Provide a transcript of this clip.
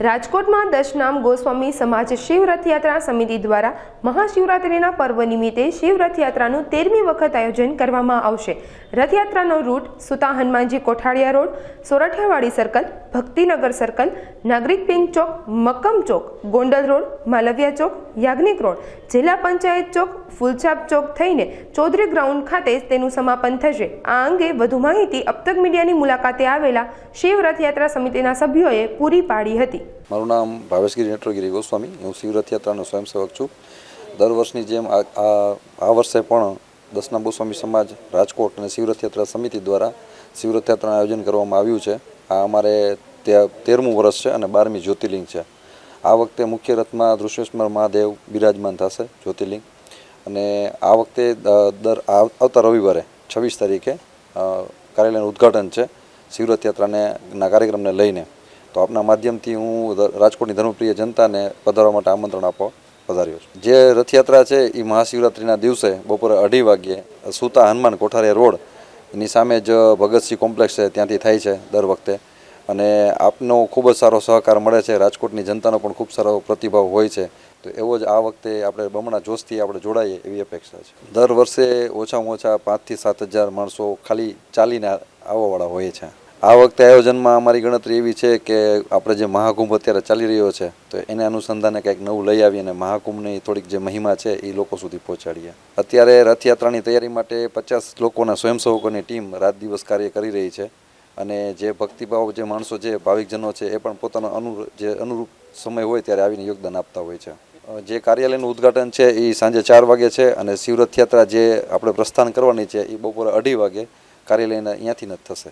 રાજકોટમાં દશનામ ગોસ્વામી સમાજ શિવ રથયાત્રા સમિતિ દ્વારા મહાશિવરાત્રિના પર્વ નિમિત્તે શિવ રથયાત્રાનું તેરમી વખત આયોજન કરવામાં આવશે. રથયાત્રાનો રૂટ સુતા Hanumanji Kothadiya road, Sorathiyawadi circle, Bhaktinagar circle નાગરિક પિંક ચોક, મક્કમ ચોક, ગોંડલ રોડ, માલવિયા ચોક યાજ્ઞિક રોડ, જિલ્લા પંચાયત ચોક, ફૂલછાપ ચોક થઈને ચૌધરી ગ્રાઉન્ડ ખાતે તેનું સમાપન થશે. આ અંગે વધુ માહિતી અબતક મીડિયાની મુલાકાતે આવેલા શિવ રથયાત્રા સમિતિના સભ્યોએ પૂરી પાડી હતી. મારું નામ ભાવેશગીરી નેત્રગીરી ગોસ્વામી. હું શિવ રથયાત્રાનો સ્વયંસેવક છું. દર વર્ષની જેમ આ વર્ષે પણ દસના ગોસ્વામી સમાજ રાજકોટ અને શિવ રથયાત્રા સમિતિ દ્વારા શિવરથયાત્રાનું આયોજન કરવામાં આવ્યું છે. આ અમારે તેરમું વર્ષ છે અને બારમી જ્યોતિર્લિંગ છે. આ વખતે મુખ્ય રથમાં દૃશ્યેશ્વર મહાદેવ બિરાજમાન થશે જ્યોતિર્લિંગ. અને આ વખતે દર આવતા રવિવારે, છવ્વીસ તારીખે કાર્યાલયનું ઉદ્ઘાટન છે શિવ રથયાત્રાને ના કાર્યક્રમને લઈને. તો આપના માધ્યમથી હું રાજકોટની ધર્મપ્રિય જનતાને પધારવા માટે આમંત્રણ આપવા પધાર્યો છું. જે રથયાત્રા છે એ મહાશિવરાત્રિના દિવસે બપોરે અઢી વાગ્યે સુતા હનુમાન કોઠારે રોડ, એની સામે જ ભગતસિંહ કોમ્પ્લેક્સ છે, ત્યાંથી થાય છે દર વખતે. અને આપનો ખૂબ જ સારો સહકાર મળે છે. રાજકોટની જનતાનો પણ ખૂબ સારો પ્રતિભાવ હોય છે. તો એવો જ આ વખતે આપણે બમણા જોશથી આપણે જોડાઈએ એવી અપેક્ષા છે. દર વર્ષે ઓછામાં ઓછા પાંચથી સાત હજાર માણસો ખાલી ચાલીને આવવાવાળા હોય છે. આ વખતે આયોજનમાં અમારી ગણતરી એવી છે કે આપણે જે મહાકુંભ અત્યારે ચાલી રહ્યો છે, તો એને અનુસંધાને કંઈક નવું લઈ આવીએ અને મહાકુંભની થોડીક જે મહિમા છે એ લોકો સુધી પહોંચાડીએ. અત્યારે રથયાત્રાની તૈયારી માટે પચાસ લોકોના સ્વયંસેવકોની ટીમ રાત દિવસ કાર્ય કરી રહી છે. અને જે ભક્તિભાવ, જે માણસો, જે ભાવિકજનો છે, એ પણ પોતાનો અનુ, જે અનુરૂપ સમય હોય ત્યારે આવીને યોગદાન આપતા હોય છે. જે કાર્યાલયનું ઉદ્ઘાટન છે એ સાંજે ચાર વાગે છે અને શિવરથયાત્રા જે આપણે પ્રસ્થાન કરવાની છે એ બપોરે અઢી વાગે કાર્યાલયના અહીંયાથી જ થશે.